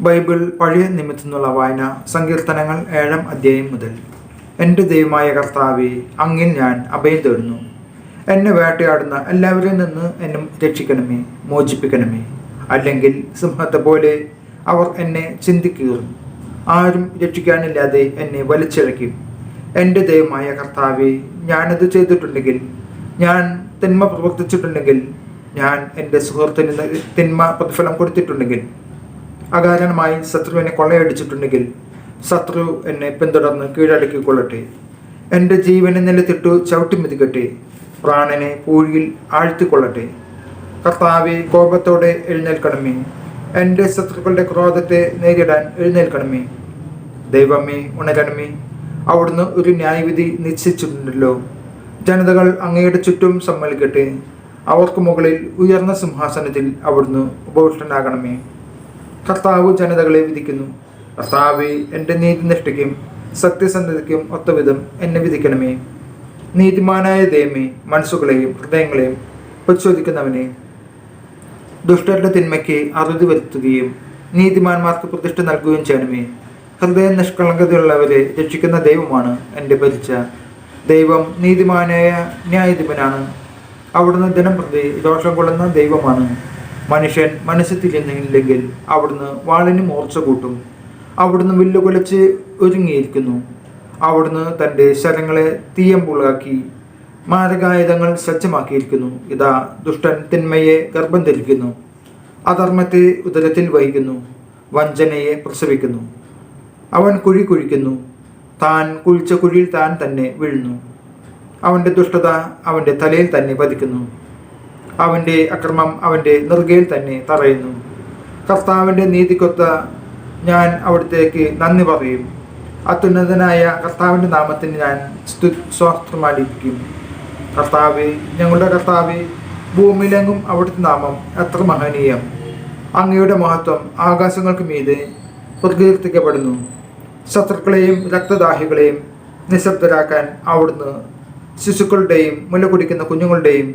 Bible പഴയ നിമിത്തുന്നുള്ള വായന സങ്കീർത്തനങ്ങൾ ഏഴാം അധ്യായം മുതൽ. എന്റെ ദൈവമായ കർത്താവെ അങ്ങിൽ ഞാൻ അഭയം തേടുന്നു. എന്നെ വേട്ടയാടുന്ന എല്ലാവരിൽ നിന്ന് എന്നെ രക്ഷിക്കണമേ മോചിപ്പിക്കണമേ. അല്ലെങ്കിൽ സിംഹത്തെ പോലെ അവർ എന്നെ ചിന്തിക്കീറും. ആരും രക്ഷിക്കാനില്ലാതെ എന്നെ വലിച്ചിഴക്കും എന്റെ ദൈവമായ കർത്താവെ ഞാനത് ചെയ്തിട്ടുണ്ടെങ്കിൽ ഞാൻ തിന്മ പ്രവർത്തിച്ചിട്ടുണ്ടെങ്കിൽ ഞാൻ എന്റെ സുഹൃത്തിന് തിന്മ പ്രതിഫലം കൊടുത്തിട്ടുണ്ടെങ്കിൽ അകാരണമായി ശത്രുവിനെ കൊള്ളയടിച്ചിട്ടുണ്ടെങ്കിൽ ശത്രു എന്നെ പിന്തുടർന്ന് കീഴടക്കിക്കൊള്ളട്ടെ എന്റെ ജീവനെ നിലത്തിട്ടു ചവിട്ടി മെതിക്കട്ടെ. പ്രാണനെ പൂഴിയിൽ ആഴ്ത്തിക്കൊള്ളട്ടെ. കർത്താവെ കോപത്തോടെ എഴുന്നേൽക്കണമേ. എന്റെ ശത്രുക്കളുടെ ക്രോധത്തെ നേരിടാൻ എഴുന്നേൽക്കണമേ. ദൈവമേ ഉണരണമേ. അവിടുന്ന് ഒരു ന്യായവിധി നിശ്ചയിച്ചിട്ടുണ്ടല്ലോ. ജനതകൾ അങ്ങയുടെ ചുറ്റും സമ്മതിക്കട്ടെ അവർക്ക് മുകളിൽ ഉയർന്ന സിംഹാസനത്തിൽ അവിടുന്ന് ഉപവിഷ്ടനാകണമേ. കർത്താവ് ജനതകളെ വിധിക്കുന്നു. കർത്താവ് എന്റെ നീതിനിഷ്ഠയ്ക്കും സത്യസന്ധതയ്ക്കും ഒത്തവിധം എന്നെ വിധിക്കണമേ. നീതിമാനായ ദൈവമേ മനസ്സുകളെയും ഹൃദയങ്ങളെയും പരിശോധിക്കുന്നവനെ. ദുഷ്ടരുടെ തിന്മയ്ക്ക് അറുതി വരുത്തുകയും നീതിമാന്മാർക്ക് പ്രതിഷ്ഠ നൽകുകയും ചെയ്യണമേ. ഹൃദയ നിഷ്കളങ്കതയുള്ളവരെ രക്ഷിക്കുന്ന ദൈവമാണ് എന്റെ ഭരിച്ച ദൈവം നീതിമാനായ ന്യായാധിപനാണ്. അവിടുന്ന് ദിനം പ്രതി ദോഷം കൊള്ളുന്ന ദൈവമാണ്. മനുഷ്യൻ മനസ്സിൽ തിരിയുന്നില്ലെങ്കിൽ അവിടുന്ന് വാളിന് മൂർച്ച കൂട്ടും. അവിടുന്ന് വില്ലുകൊലച്ച് ഒരുങ്ങിയിരിക്കുന്നു. അവിടുന്ന് തന്റെ ശരങ്ങളെ തീയമ്പുളാക്കി മാരകായുധങ്ങൾ സജ്ജമാക്കിയിരിക്കുന്നു. ഇതാ ദുഷ്ടൻ തിന്മയെ ഗർഭം ധരിക്കുന്നു. അധർമ്മത്തെ ഉദരത്തിൽ വഹിക്കുന്നു. വഞ്ചനയെ പ്രസവിക്കുന്നു. അവൻ കുഴി കുഴിക്കുന്നു. താൻ കുഴിച്ച കുഴിയിൽ താൻ തന്നെ വീഴുന്നു. അവന്റെ ദുഷ്ടത അവന്റെ തലയിൽ തന്നെ പതിക്കുന്നു. അവന്റെ അക്രമം അവന്റെ നെറുകയിൽ തന്നെ തറയുന്നു. കർത്താവിന്റെ നീതിക്കൊത്ത ഞാൻ അവിടത്തേക്ക് നന്ദി പറയും. അത്യുന്നതനായ കർത്താവിന്റെ നാമത്തിന് ഞാൻ സ്തു സ്വാസ്ത്രമാലിപ്പിക്കും കർത്താവ് ഞങ്ങളുടെ കർത്താവ് ഭൂമിയിലെങ്ങും അവിടുത്തെ നാമം എത്ര മഹനീയം. അങ്ങയുടെ മഹത്വം ആകാശങ്ങൾക്ക് മീതെ പ്രകീർത്തിക്കപ്പെടുന്നു. ശത്രുക്കളെയും രക്തദാഹികളെയും നിശബ്ദരാക്കാൻ അവിടുന്ന് ശിശുക്കളുടെയും മുല കുടിക്കുന്ന കുഞ്ഞുങ്ങളുടെയും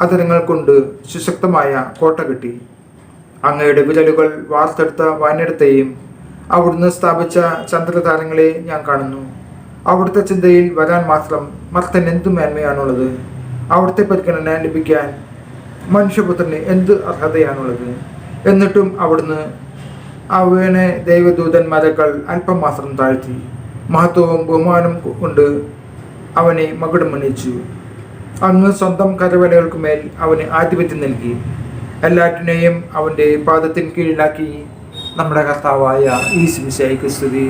അതരങ്ങൾ കൊണ്ട് സുശക്തമായ കോട്ട കിട്ടി. അങ്ങയുടെ വിരലുകൾ വാർത്തെടുത്ത വാനെടുത്തെയും അവിടുന്ന് സ്ഥാപിച്ച ചന്ദ്രതാരങ്ങളെ ഞാൻ കാണുന്നു. അവിടുത്തെ ചിന്തയിൽ വരാൻ മാത്രം മർത്തൻ എന്തു മേന്മയാണുള്ളത്? അവിടുത്തെ പരിഗണന ലഭിക്കാൻ മനുഷ്യപുത്രന് എന്ത് അർഹതയാണുള്ളത്? എന്നിട്ടും അവിടുന്ന് അവനെ ദൈവദൂതന്മാരെക്കാൾ അല്പം മാത്രം താഴ്ത്തി. മഹത്വവും ബഹുമാനം കൊണ്ട് അവനെ മകുടമണിച്ചു അങ്ങ് സ്വന്തം കരവലകൾക്കുമേൽ അവന് ആധിപത്യം നൽകി. എല്ലാറ്റിനെയും അവന്റെ പാദത്തിന് കീഴിലാക്കി നമ്മുടെ കർത്താവായ ഈ സിംശയ്ക്ക് സ്തുതി.